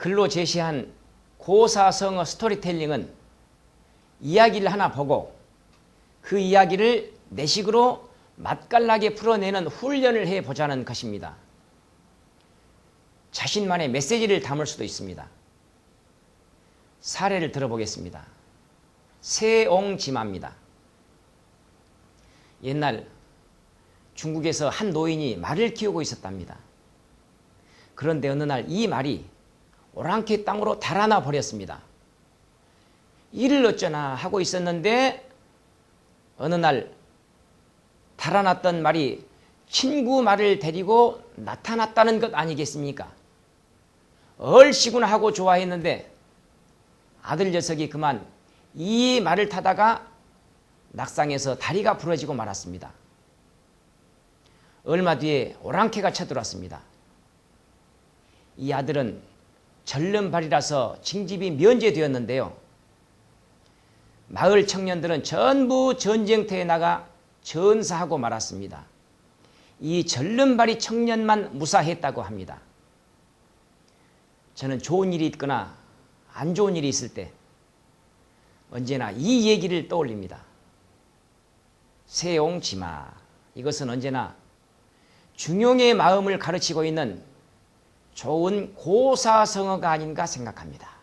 글로 제시한 고사성어 스토리텔링은 이야기를 하나 보고 그 이야기를 내식으로 맛깔나게 풀어내는 훈련을 해보자는 것입니다. 자신만의 메시지를 담을 수도 있습니다. 사례를 들어보겠습니다. 세옹지마입니다. 옛날 중국에서 한 노인이 말을 키우고 있었답니다. 그런데 어느 날 이 말이 오랑캐 땅으로 달아나 버렸습니다. 이를 어쩌나 하고 있었는데 어느 날 달아났던 말이 친구 말을 데리고 나타났다는 것 아니겠습니까? 얼씨구나 하고 좋아했는데 아들 녀석이 그만 이 말을 타다가 낙상해서 다리가 부러지고 말았습니다. 얼마 뒤에 오랑캐가 쳐들어왔습니다. 이 아들은 절름발이라서 징집이 면제되었는데요. 마을 청년들은 전부 전쟁터에 나가 전사하고 말았습니다. 이 절름발이 청년만 무사했다고 합니다. 저는 좋은 일이 있거나 안 좋은 일이 있을 때 언제나 이 얘기를 떠올립니다. 세옹지마. 이것은 언제나 중용의 마음을 가르치고 있는 좋은 고사성어가 아닌가 생각합니다.